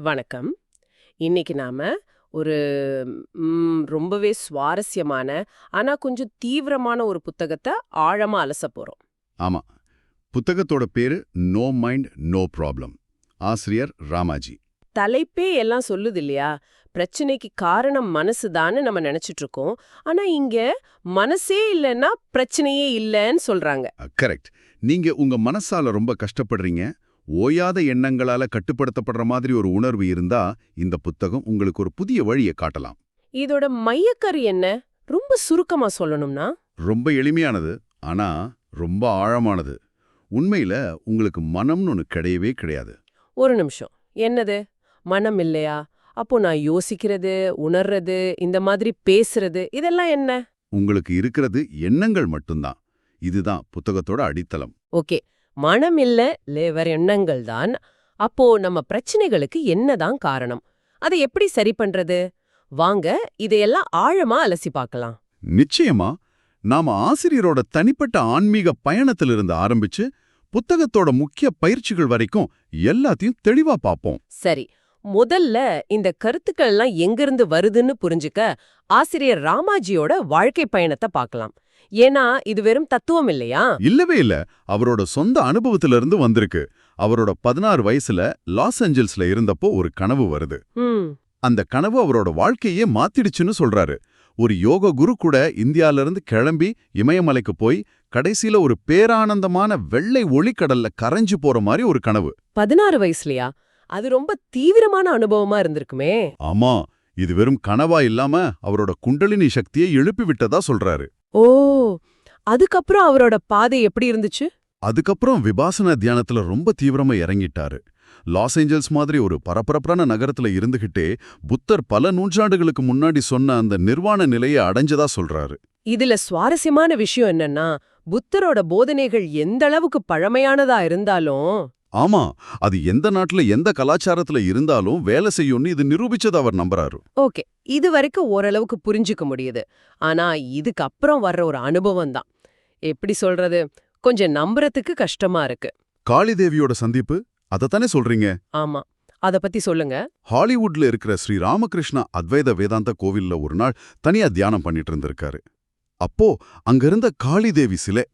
வணக்கம். இன்னைக்கு நாம ஒரு ரொம்பவே சுவாரஸ்யமான ஆனா கொஞ்சம் தீவிரமான ஒரு புத்தகத்தை ஆழமா அலச போறோம். ஆமா. புத்தகத்தோட பேரு நோ மைண்ட் நோ ப்ராப்ளம் ஆசிரியர் ராமாஜி. தலைப்பே எல்லாம் சொல்லுது இல்லையா? பிரச்சனைக்கு காரணம் மனசுதான்னு நம்ம நினைச்சிட்டு இருக்கோம். ஆனா இங்க மனசே இல்லைன்னா பிரச்சனையே இல்லைன்னு சொல்றாங்க. கரெக்ட். நீங்க உங்க மனசால ரொம்ப கஷ்டப்படுறீங்க. ஓயாத எண்ணங்களால கட்டுப்படுத்தப்படுற மாதிரி ஒரு உணர்வு இருந்தா இந்த புத்தகம் உங்களுக்கு ஒரு புதிய வழியை காட்டலாம். இதோட மையக்கரு என்ன? ரொம்ப சுருக்கமா சொல்லணும்னா? ரொம்ப எளிமையானது ஆனா ரொம்ப ஆழமானது. உண்மையில உங்களுக்கு மனம்னு ஒன்று கிடையவே கிடையாது. ஒரு நிமிஷம். என்னது? மனம் இல்லையா? அப்போ நான் யோசிக்கிறது உணர்றது இந்த மாதிரி பேசுறது இதெல்லாம் என்ன? உங்களுக்கு இருக்கிறது எண்ணங்கள் மட்டும்தான். இதுதான் புத்தகத்தோட அடித்தளம். ஓகே. மனம் இல்ல லேவர் எண்ணங்கள் தான். அப்போ நம்ம பிரச்சனைகளுக்கு என்னதான் காரணம்? அதை எப்படி சரி பண்றது? வாங்க இதையெல்லாம் ஆழமா அலசி பார்க்கலாம். நிச்சயமா நாம ஆசிரியரோட தனிப்பட்ட ஆன்மீக பயணத்திலிருந்து ஆரம்பிச்சு புத்தகத்தோட முக்கிய பயிற்சிகள் வரைக்கும் எல்லாத்தையும் தெளிவா பார்ப்போம். சரி முதல்ல இந்த கருத்துக்கள் எல்லாம் எங்கிருந்து வருதுன்னு புரிஞ்சுக்க ஆசிரியர் ராமாஜியோட வாழ்க்கை பயணத்தை பார்க்கலாம். ஏன்னா இது வெறும் தத்துவம் இல்லையா? இல்லவே இல்ல. அவரோட சொந்த அனுபவத்திலிருந்து வந்திருக்கு. அவரோட பதினாறு வயசுல லாஸ் ஏஞ்சல்ஸ்ல இருந்தப்போ ஒரு கனவு வருது. அந்த கனவு அவரோட வாழ்க்கையே மாத்திடுச்சுன்னு சொல்றாரு. ஒரு யோக குரு கூட இந்தியால இருந்து கிளம்பி இமயமலைக்கு போய் கடைசியில ஒரு பேரானந்தமான வெள்ளை ஒளிக்கடல்ல கரைஞ்சு போற மாதிரி ஒரு கனவு. பதினாறு வயசுலயா? அது ரொம்ப தீவிரமான அனுபவமா இருந்திருக்குமே. ஆமா. இது வெறும் கனவா இல்லாம அவரோட குண்டலினி சக்தியை எழுப்பி விட்டதா சொல்றாரு. ஓ அதுக்கப்புறம் அவரோட பாதை எப்படி இருந்துச்சு? அதுக்கப்புறம் விபாசன தியானத்துல ரொம்ப தீவிரமா இறங்கிட்டாரு. லாஸ் ஏஞ்சல்ஸ் மாதிரி ஒரு பரபரப்பான நகரத்துல இருந்துகிட்டே புத்தர் பல நூற்றாண்டுகளுக்கு முன்னாடி சொன்ன அந்த நிர்வாண நிலையை அடைஞ்சதா சொல்றாரு. இதுல சுவாரஸ்யமான விஷயம் என்னன்னா புத்தரோட போதனைகள் எந்த அளவுக்கு பழமையானதா இருந்தாலும் ஆமா அது எந்த நாட்டுல எந்த கலாச்சாரத்துல இருந்தாலும் வேலை செய்யும்னு இது நிரூபிச்சது அவர் நம்புறாரு. ஓகே இது வரைக்கும் ஓரளவுக்கு புரிஞ்சுக்க முடியுது. ஆனா இதுக்கு அப்புறம் வர்ற ஒரு அனுபவம் தான். எப்படி சொல்றது? கொஞ்சம் நம்புறதுக்கு கஷ்டமா இருக்கு. காளிதேவியோட சந்திப்பு அதத்தானே சொல்றீங்க? ஆமா அத பத்தி சொல்லுங்க. ஹாலிவுட்ல இருக்கிற ஸ்ரீ ராமகிருஷ்ணா அத்வைத வேதாந்த கோவில்ல ஒரு நாள் தனியா தியானம் பண்ணிட்டு இருந்திருக்காரு. அப்போ அங்க இருந்த காளிதேவி சிலை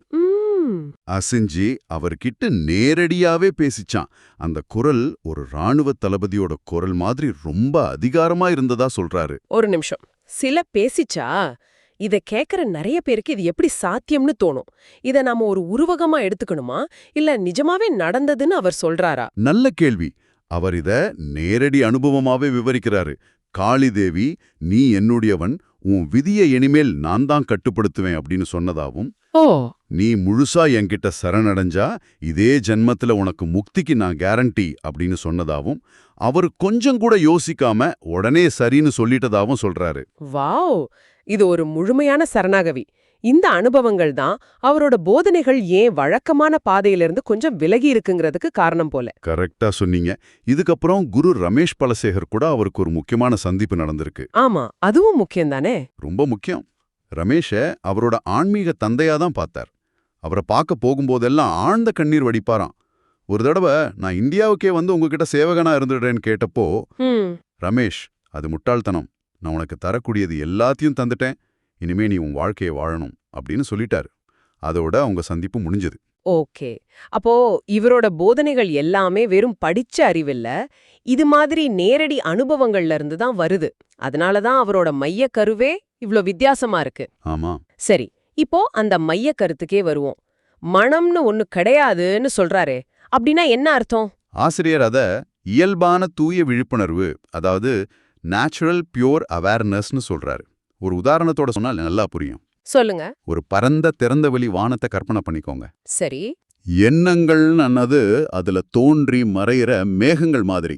அசிஞ்சி அவர்கிட்ட நேரடியாவே பேசிச்சான். அந்த குரல் ஒரு ராணுவ தளபதியோட குரல் மாதிரி ரொம்ப அதிகாரமா இருந்ததா சொல்றாரு. ஒரு நிமிஷம். சில பேசிச்சா? இத கேக்குற நிறைய பேருக்கு இது எப்படி சாத்தியம்னு தோணும். இத நாம ஒரு உருவகமா எடுத்துக்கணுமா? இல்ல நிஜமாவே நடந்ததுன்னு அவர் சொல்றாரா? நல்ல கேள்வி. அவர் இத நேரடி அனுபவமாவே விவரிக்கிறாரு. காளிதேவி நீ என்னுடையவன். உன் விதியை இனிமேல் நான் தான் கட்டுப்படுத்துவேன் அப்படின்னு சொன்னதாவும் ஓ. நீ முழுசா என்கிட்ட சரணடைஞ்சா இதே ஜென்மத்துல உனக்கு முக்திக்கு நான் கேரண்டி அப்படின்னு சொன்னதாவும் அவர் கொஞ்சம் கூட யோசிக்காம உடனே சரின்னு சொல்லிட்டதாவும் சொல்றாரு. வாவ். இது ஒரு முழுமையான சரணாகவி. இந்த அனுபவங்கள் தான் அவரோட போதனைகள் ஏன் வழக்கமான பாதையிலிருந்து கொஞ்சம் விலகி இருக்குங்கிறதுக்கு காரணம் போல. கரெக்டா சொன்னீங்க. இதுக்கப்புறம் குரு ரமேஷ் பலசேகர் கூட அவருக்கு ஒரு முக்கியமான சந்திப்பு நடந்திருக்கு. ஆமா அதுவும் முக்கியம் தானே ரொம்ப முக்கியம். ரமேஷ அவரோட ஆன்மீக தந்தையா தான் பார்த்தார். அவரை பார்க்க போகும்போதெல்லாம் ஆழ்ந்த கண்ணீர் வடிப்பாராம். ஒரு தடவை நான் இந்தியாவுக்கே வந்து உங்ககிட்ட சேவகனா இருந்துடுறேன்னு கேட்டப்போ ரமேஷ் அது முட்டாள்தனம். நான் உனக்கு தரக்கூடியது எல்லாத்தையும் தந்துட்டேன். இனிமே நீ உன் வாழ்க்கையை வாழணும் அப்படின்னு சொல்லிட்டாரு. அதோட அவங்க சந்திப்பு முடிஞ்சது. ஓகே. அப்போ இவரோட போதனைகள் எல்லாமே வெறும் படிச்ச அறிவில்ல. இது மாதிரி நேரடி அனுபவங்கள்ல இருந்து தான் வருது. அதனால தான் அவரோட மைய கருவே இவ்ளோ வித்தியாசமா இருக்கு. ஆமா. சரி இப்போ அந்த மைய கருத்துக்கே வருவோம். மனம்னு ஒன்னு கிடையாதுன்னு சொல்றாரே அப்படின்னா என்ன அர்த்தம்? ஆசிரியர் அத இயல்பான தூய விழிப்புணர்வு அதாவது நேச்சுரல் பியூர் அவேர்னஸ்னு சொல்றாரு. ஒரு உதாரணத்தோட சொன்னால் நல்லா புரியும். சொல்லுங்க. ஒரு பரந்த திறந்தவெளி வானத்தை கற்பனை பண்ணிக்கோங்க. சரி. எண்ணங்கள்னு அதுல தோன்றி மறையிற மேகங்கள் மாதிரி.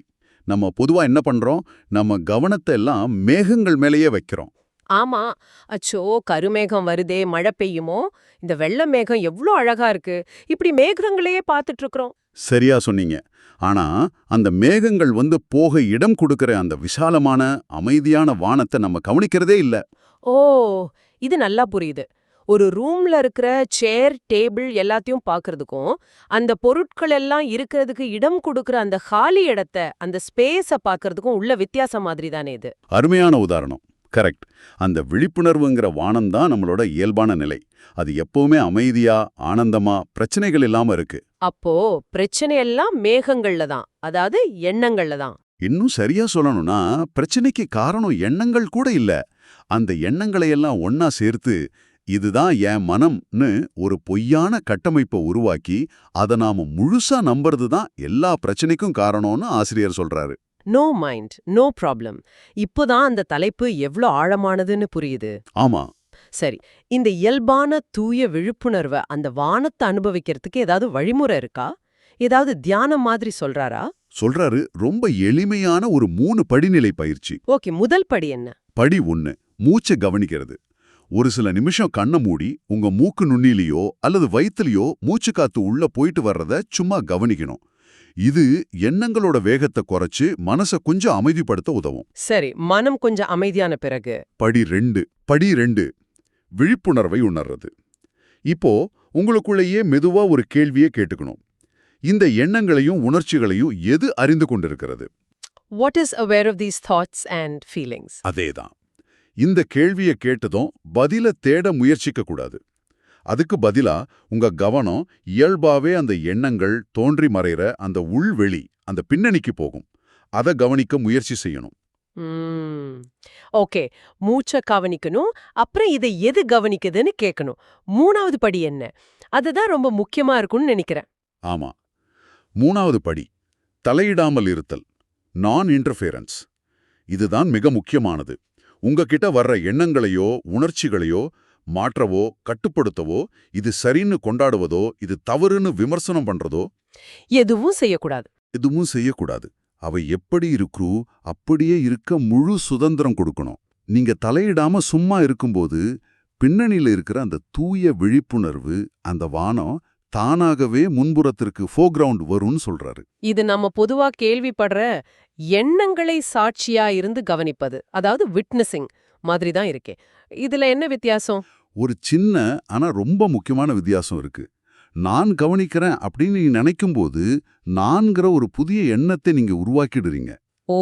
நம்ம பொதுவா என்ன பண்றோம்? நம்ம கவனத்தை எல்லாம் மேகங்கள் மேலேயே வைக்கிறோம். ஆமா. அச்சோ கருமேகம் வருதே மழை பெய்யுமோ? இந்த வெள்ளை மேகம் எவ்ளோ அழகா இருக்கு. இப்படி மேகங்களையே பார்த்துட்டு இருக்கிறோம் சரியா சொன்னீங்க. ஆனா அந்த மேகங்கள் வந்து போக இடம் கொடுக்கிற அந்த விசாலமான அமைதியான வானத்தை நம்ம கவனிக்கிறதே இல்ல. ஓ இது நல்லா புரியுது. ஒரு ரூம்ல இருக்கிற சேர் டேபிள் எல்லாத்தையும் பார்க்கறதுக்கும் அந்த பொருட்கள் எல்லாம் இருக்கிறதுக்கு இடம் கொடுக்கிற அந்த காலி இடத்த அந்த ஸ்பேஸ பார்க்கறதுக்கும் உள்ள வித்தியாசம் மாதிரி தானே இது. அருமையான உதாரணம். கரெக்ட். அந்த விழிப்புணர்வுங்கிற வானம் தான் நம்மளோட இயல்பான நிலை. அது எப்பவுமே அமைதியா ஆனந்தமா பிரச்சனைகள் இல்லாம இருக்கு. அப்போ பிரச்சனை எல்லாம் மேகங்கள்ல தான். அதாவது எண்ணங்கள்ல தான். இன்னும் சரியா சொல்லணும்னா பிரச்சனைக்கு காரணம் எண்ணங்கள் கூட இல்ல. அந்த எண்ணங்களை எல்லாம் ஒன்னா சேர்த்து இதுதான் என் மனம்னு ஒரு பொய்யான கட்டமைப்பை உருவாக்கி அதை நாம முழுசா நம்புறது தான் எல்லா பிரச்சனைக்கும் காரணம்னு ஆசிரியர் சொல்றாரு. நோ மைண்ட் நோ ப்ராப்ளம் இப்போதான் அந்த தலைப்பு எவ்ளோ ஆழமானதுன்னு புரியுது. ஆமா. சரி இந்த இயல்பான தூய விழிப்புணர்வை அந்த வானத்தை அனுபவிக்கிறதுக்கு ஏதாவது வழிமுறை இருக்கா? ஏதாவது தியானம் மாதிரி சொல்றாரா? சொல்றாரு ரொம்ப எளிமையான ஒரு மூணு படிநிலை பயிற்சி. ஓகே முதல் படி என்ன? படி ஒண்ணு மூச்சை கவனிக்கிறது. ஒரு சில நிமிஷம் கண்ணை மூடி உங்க மூக்கு நுண்ணிலையோ அல்லது வயித்துலயோ மூச்சு காத்து உள்ள போயிட்டு வர்றத சும்மா கவனிக்கணும். இது எண்ணங்களோட வேகத்தை குறைச்சு மனசை கொஞ்சம் அமைதிப்படுத்த உதவும். சரி மனம் கொஞ்சம் அமைதியான பிறகு. படி ரெண்டு படி ரெண்டு. விழிப்புணர்வை உணர்றது. இப்போ உங்களுக்குள்ளேயே மெதுவா ஒரு கேள்வியே கேட்டுக்கணும். இந்த எண்ணங்களையும் உணர்ச்சிகளையும் எது அறிந்து கொண்டிருக்கிறது? What is aware of these thoughts and feelings அதேதான். இந்த கேள்வியை கேட்டதும் பதில தேட முயற்சிக்க கூடாது. அதுக்கு பதிலா உங்க கவனம் இயல்பாவே அந்த எண்ணங்கள் தோன்றி மறைகிற அந்த உள்வெளி அந்த பின்னணிக்கு போகும். அதை கவனிக்க முயற்சி செய்யணும். ஓகே. மூச்சை கவனிக்கணும். அப்புறம் இதை எது கவனிக்குதுன்னு கேட்கணும் மூணாவது படி என்ன? அதுதான் ரொம்ப முக்கியமா இருக்கும்னு நினைக்கிறேன். ஆமா. மூணாவது படி தலையிடாமல் இருத்தல். நான் இன்டர்ஃபியரன்ஸ் இதுதான் மிக முக்கியமானது. உங்ககிட்ட வர்ற எண்ணங்களையோ உணர்ச்சிகளையோ மாற்றவோ கட்டுப்படுத்தவோ இது சரின்னு கொண்டாடுவதோ இது தவறுன்னு விமர்சனம் பண்றதோ? எதுவும் செய்யக்கூடாது. எதுவும் செய்யக்கூடாது. அவை எப்படி இருக்கிறூ அப்படியே இருக்க முழு சுதந்திரம் கொடுக்கணும். நீங்க தலையிடாம சும்மா இருக்கும்போது பின்னணியில இருக்கிற அந்த தூய விழிப்புணர்வு அந்த வானம் தானாகவே முன்புறத்திற்கு ஃபோக்ரவுண்ட் வரும்னு சொல்றாரு. இது நம்ம பொதுவா கேள்விப்படுற எண்ணங்களை சாட்சியா இருந்து கவனிப்பது. அதாவது விட்னஸிங் மாதிரி தான் இருக்கே. இதுல என்ன வித்தியாசம்? ஒரு சின்ன ஆனா ரொம்ப முக்கியமான வித்தியாசம் இருக்கு. நான் கவனிக்கிறேன் அப்படின்னு நீ நினைக்கும்போது நான்கிற ஒரு புதிய எண்ணத்தை நீங்க உருவாக்கிடுறீங்க. ஓ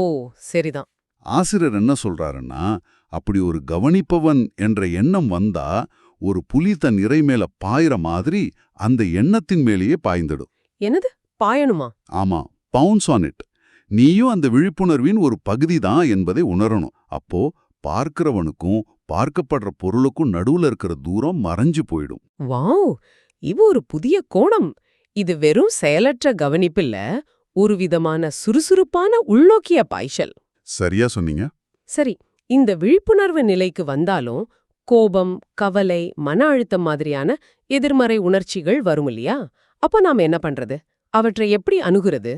சரிதான். ஆசிரியர் என்ன சொல்றாருன்னா அப்படி ஒரு கவனிப்பவன் என்ற எண்ணம் வந்தா ஒரு புலி தன் இறை மேல பாயிற மாதிரி அந்த எண்ணத்தின் மேலேயே பாய்ந்திடும். என்னது? பாயணுமா? ஆமா பவுன்ஸ் ஆன் இட் நீயும் அந்த விழிப்புணர்வின் ஒரு பகுதி தான் என்பதை உணரணும். அப்போ பார்க்கிறவனுக்கும் பார்க்கப்படுற பொருளுக்கும் நடுவுல இருக்கிற தூரம் மறைஞ்சு போயிடும். வாவ்! இது ஒரு புதிய கோணம். இது வெறும் செயலற்ற கவனிப்பில்ல ஒரு விதமான சுறுசுறுப்பான உள்நோக்கிய பாய்ச்சல். சரியா சொன்னீங்க. சரி இந்த விழிப்புணர்வு நிலைக்கு வந்தாலும் கோபம் கவலை மன அழுத்தம் மாதிரியான எதிர்மறை உணர்ச்சிகள் வரும் இல்லையா? அப்ப நாம என்ன பண்றது? அவற்றை எப்படி அணுகுறது?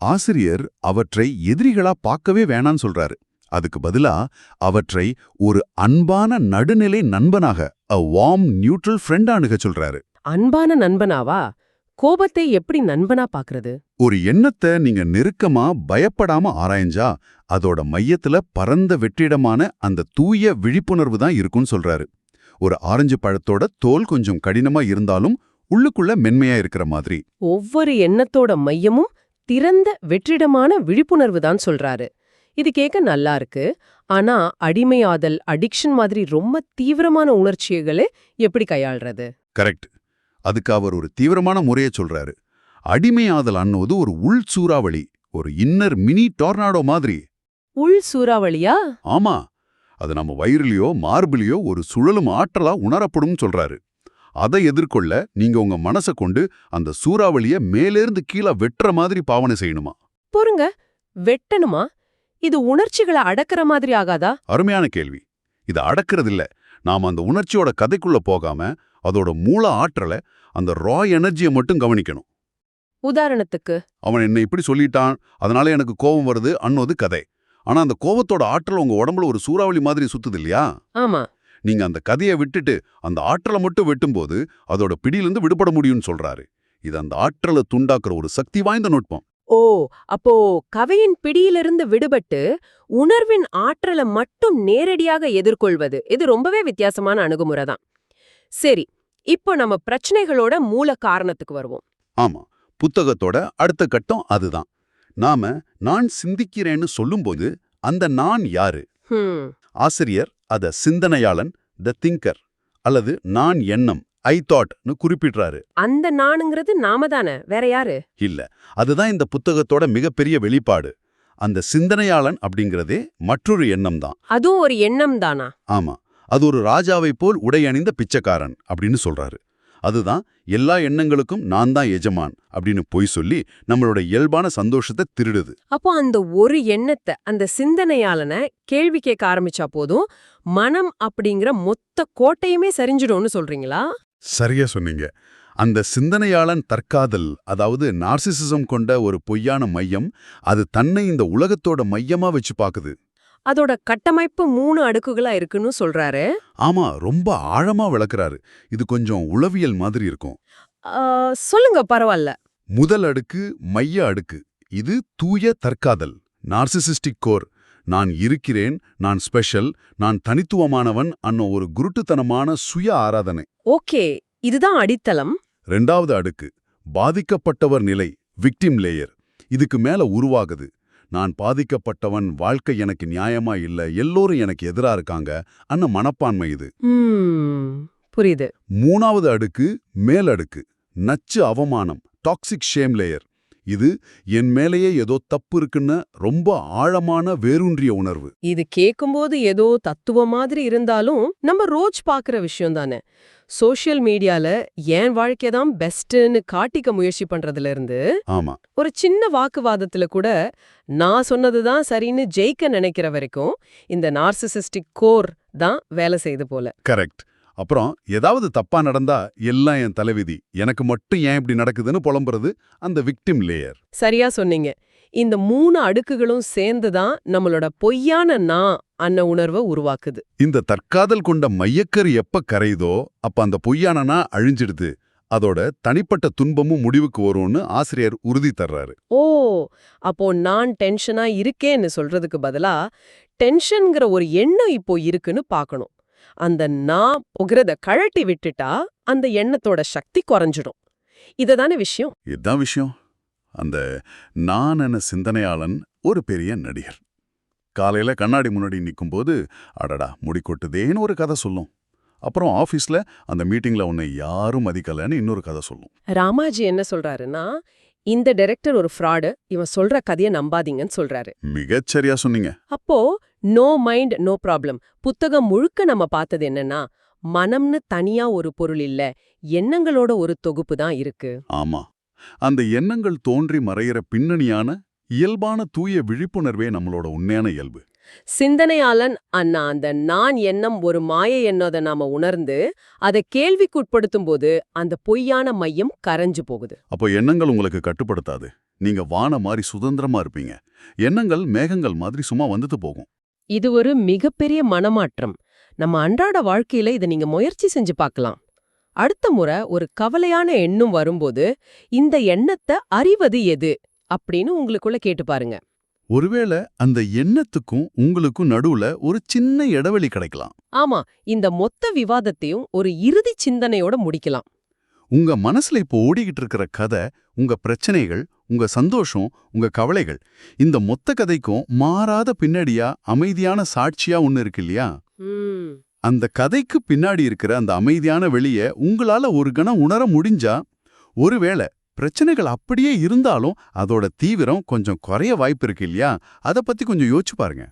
ஆசிரியர் அவற்றை எதிரிகளா பார்க்கவே வேணான்னு சொல்றாரு. அதுக்கு பதிலா அவற்றை ஒரு அன்பான நடுநிலை நண்பனாக அ வார்ம் நியூட்ரல் ஃப்ரெண்டா அணுக சொல்றாரு. அன்பான நண்பனாவா? கோபத்தை எப்படி நண்பனா பாக்குறது? ஒரு எண்ணத்தை நீங்க நெருக்கமா பயப்படாம ஆராய்ஞ்சா அதோட மையத்துல பரந்த வெற்றிடமான அந்த தூய விழிப்புணர்வு தான் இருக்கும்னு சொல்றாரு. ஒரு ஆரஞ்சு பழத்தோட தோல் கொஞ்சம் கடினமா இருந்தாலும் உள்ளுக்குள்ள மென்மையா இருக்கிற மாதிரி. ஒவ்வொரு எண்ணத்தோட மையமும் திறந்த வெற்றிடமான விழிப்புணர்வு தான் சொல்றாரு. இது கேட்க நல்லா இருக்கு. ஆனா அடிமையாதல் அடிக்ஷன் மாதிரி ரொம்ப தீவிரமான உணர்ச்சிகளை எப்படி கையாள்றது? கரெக்ட். அதுக்கு அவர் ஒரு தீவிரமான முறையை சொல்றாரு. அடிமையாதல் அன்னோது ஒரு உள் சூறாவளி ஒரு இன்னர் மினி டொர்னாடோ மாதிரி. உள் சூறாவளியா? ஆமா. அது நம்ம வயிறுலயோ மார்பிலையோ ஒரு சுழலும் ஆற்றலா உணரப்படும் சொல்றாரு. அதை எதிர்கொள்ள நீங்க உங்க மனசை கொண்டு அந்த சூறாவளிய மேலேருந்து கீழே வெட்டுற மாதிரி பாவனை செய்யணுமா? பொறுங்க. வெட்டணுமா? இது உணர்ச்சிகளை அடக்குற மாதிரி ஆகாதா? அருமையான கேள்வி. இது அடக்கிறதில்ல. நாம அந்த உணர்ச்சியோட கதைக்குள்ள போகாம அதோட மூல ஆற்றலை அந்த ரா எனர்ஜியை மட்டும் கவனிக்கணும். உதாரணத்துக்கு. அவன் என்னை இப்படி சொல்லிட்டான் அதனால எனக்கு கோபம் வருது அன்னோது கதை. ஆனா அந்த கோபத்தோட ஆற்றல் உங்க உடம்புல ஒரு சூறாவளி மாதிரி சுத்துது இல்லையா ஆமா. நீங்க அந்த கதையை விட்டுட்டு அந்த ஆற்றலை மட்டும் வெட்டும்போது அதோட பிடியிலிருந்து விடுபட முடியும்னு சொல்றாரு. இது அந்த ஆற்றலை துண்டாக்குற ஒரு சக்தி வாய்ந்த நுட்பம். ஓ அப்போ கவையின் பிடியிலிருந்து விடுபட்டு உணர்வின் ஆற்றலை மட்டும் நேரடியாக எதிர்கொள்வது. இது ரொம்பவே வித்தியாசமான அணுகுமுறை தான் சரி இப்போ நம்ம பிரச்சனைகளோட மூல காரணத்துக்கு வருவோம். ஆமா புத்தகத்தோட அடுத்த கட்டம் அதுதான். நாம நான் சிந்திக்கிறேன்னு சொல்லும்போது அந்த நான் யாரு? ஆசிரியர் அத சிந்தனையாளன் த திங்கர் அல்லது நான் எண்ணம். ஐ தாட்னு குறிப்பிடுறாரு. அந்த நானுங்கிறது நாம தானே வேற யாரு? இல்ல அதுதான் இந்த புத்தகத்தோட மிகப்பெரிய வெளிப்பாடு. அந்த சிந்தனையாளன் அப்படிங்கிறதே மற்றொரு எண்ணம் தான். அதுவும் ஒரு எண்ணம் தானா? ஆமா அது ஒரு ராஜாவைப் போல் உடையணிந்த பிச்சைக்காரன் அப்படின்னு சொல்றாரு. அதுதான் எல்லா எண்ணங்களுக்கும் நான் தான் எஜமான் அப்படின்னு பொய் சொல்லி நம்மளோட இயல்பான சந்தோஷத்தை திருடுது. அப்போ அந்த ஒரு எண்ணத்தை அந்த சிந்தனையாளனை கேள்வி கேட்க ஆரம்பிச்சா போதும் மனம் அப்படிங்கிற மொத்த கோட்டையுமே சரிஞ்சிடும்னு சொல்றீங்களா? சரியா சொன்னீங்க. அந்த சிந்தனையாளன் தற்காதல் அதாவது நார்சிசிசம் கொண்ட ஒரு பொய்யான மையம் அது தன்னை இந்த உலகத்தோட மையமா வச்சு பாக்குது. அதோட கட்டமைப்பு மூணு அடுக்குகளா இருக்குன்னு சொல்றாரு. ஆமா ரொம்ப ஆழமா விளக்குறாரு. இது கொஞ்சம் உளவியல் மாதிரி இருக்கும். சொல்லுங்க பரவாயில்ல முதல் அடுக்கு மைய அடுக்கு. இது தூய தற்காதல் நார்சிசிஸ்டிக் கோர். நான் இருக்கிறேன் நான் ஸ்பெஷல் நான் தனித்துவமானவன் அன்ன ஒரு குருட்டுத்தனமான சுய ஆராதனை. ஓகே இதுதான் அடித்தளம். ரெண்டாவது அடுக்கு பாதிக்கப்பட்டவர் நிலை விக்டிம் லேயர் இதுக்கு மேல உருவாகுது. நான் பாதிக்கப்பட்டவன் வாழ்க்கை எனக்கு நியாயமா இல்ல எல்லோரும் எனக்கு எதிரா இருக்காங்க அன்ன மனப்பான்மை இது. புரியுது. மூணாவது அடுக்கு மேலடுக்கு நச்சு அவமானம் டாக்ஸிக் ஷேம் லேயர் இது என் மேலேயே ஏதோ தப்பு இருக்குன்னு ரொம்ப ஆழமான வேரூன்றிய உணர்வு. இது கேட்கும்போது ஏதோ தத்துவ மாதிரி இருந்தாலும் நம்ம ரோஜ் பாக்குற விஷயம் தானே. சோஷியல் மீடியால என் வாழ்க்கை தான் பெஸ்ட்னு காட்டிக்க முயற்சி பண்றதுல இருந்து ஆமா. ஒரு சின்ன வாக்குவாதத்துல கூட நான் சொன்னதுதான் சரின்னு ஜெயிக்க நினைக்கிற வரைக்கும் இந்த நார்சிசிஸ்டிக் கோர் தான் வேலை செய்து போல. கரெக்ட். அப்புறம் ஏதாவது தப்பா நடந்தா எல்லாம் என் தலைவிதி. எனக்கு மட்டும் ஏன் இப்படி நடக்குதுன்னு புலம்புறது அந்த விக்டிம் லேயர் சரியா சொன்னீங்க. இந்த மூணு அடுக்குகளும் சேர்ந்து தான் நம்மளோட பொய்யான நான் அன்ன உணர்வை உருவாக்குது. இந்த தற்காதல் கொண்ட மையக்கரு எப்ப கரையுதோ அப்ப அந்த பொய்யானனா அழிஞ்சிடுது. அதோட தனிப்பட்ட துன்பமும் முடிவுக்கு வரும்னு ஆசிரியர் உறுதி தர்றாரு. ஓ அப்போ நான் டென்ஷனா இருக்கேன்னு சொல்றதுக்கு பதிலா டென்ஷன்ங்கிற ஒரு எண்ணம் இப்போ இருக்குன்னு பார்க்கணும். அந்த நான் புகிறத கழட்டி விட்டுட்டா அந்த எண்ணத்தோட சக்தி குறைஞ்சிடும். இததானே விஷயம்? இதுதான் விஷயம். அந்த நான் என சிந்தனையாளன் ஒரு பெரிய நடிகர். காலையில கண்ணாடி முன்னாடி நிக்கும்போது அடடா முடி கொட்டுதேன்னு ஒரு கதை சொல்லும். அப்புறம் ஆபீஸ்ல அந்த மீட்டிங்ல உன்னை யாரும் மதிக்கலன்னு இன்னொரு கதை சொல்லும். ராமாஜி என்ன சொல்றாருன்னா இந்த டைரக்டர் ஒரு ஃப்ராடு இவன் சொல்ற கதையை நம்பாதீங்கன்னு சொல்றாரு. மிகச்சரியா சொன்னீங்க. அப்போ நோ மைண்ட் நோ ப்ராப்ளம் புத்தகம் முழுக்க நம்ம பார்த்தது என்னன்னா மனம்னு தனியா ஒரு பொருள் இல்ல எண்ணங்களோட ஒரு தொகுப்பு தான் இருக்கு. ஆமா. அந்த எண்ணங்கள் தோன்றி மறையிற பின்னணியான இயல்பான தூய விழிப்புணர்வே நம்மளோட உண்மையான இயல்பு. சிந்தனையாளன் அண்ணா அந்த நான் எண்ணம் ஒரு மாய எண்ணத்தை நாம உணர்ந்து அதை கேள்விக்குட்படுத்தும் போது அந்த பொய்யான மையம் கரைஞ்சு போகுது. அப்போ எண்ணங்கள் உங்களுக்கு கட்டுப்படுத்தாது. நீங்க வான மாதிரி சுதந்திரமா இருப்பீங்க. எண்ணங்கள் மேகங்கள் மாதிரி சும்மா வந்துட்டு போகும். இது ஒரு மிகப்பெரிய மனமாற்றம். நம்ம அன்றாட வாழ்க்கையில இதை நீங்க முயற்சி செஞ்சு பார்க்கலாம். அடுத்த முறை ஒரு கவலையான எண்ணம் வரும்போது இந்த எண்ணத்தை அறிவது எது? அப்படின்னு உங்களுக்குள்ள கேட்டு பாருங்க. ஒருவேளை அந்த எண்ணத்துக்கும் உங்களுக்கும் நடுவுல ஒரு சின்ன இடைவெளி கிடைக்கலாம். ஆமா இந்த மொத்த விவாதத்தையும் ஒரு இறுதி சிந்தனையோட முடிக்கலாம். உங்க மனசுல இப்போ ஓடிக்கிட்டு இருக்கிற கதை உங்க பிரச்சனைகள் உங்க சந்தோஷம் உங்க கவலைகள் இந்த மொத்த கதைக்கும் மாறாத பின்னடியா அமைதியான சாட்சியா ஒன்னு இருக்கு இல்லையா? அந்த கதைக்கு பின்னாடி இருக்கிற அந்த அமைதியான வெளிய உங்களால ஒரு கணம் உணர முடிஞ்சா ஒருவேளை பிரச்சனைகள் அப்படியே இருந்தாலும் அதோட தீவிரம் கொஞ்சம் குறைய வாய்ப்பு இருக்கு இல்லையா? அதை பத்தி கொஞ்சம் யோசிச்சு பாருங்க.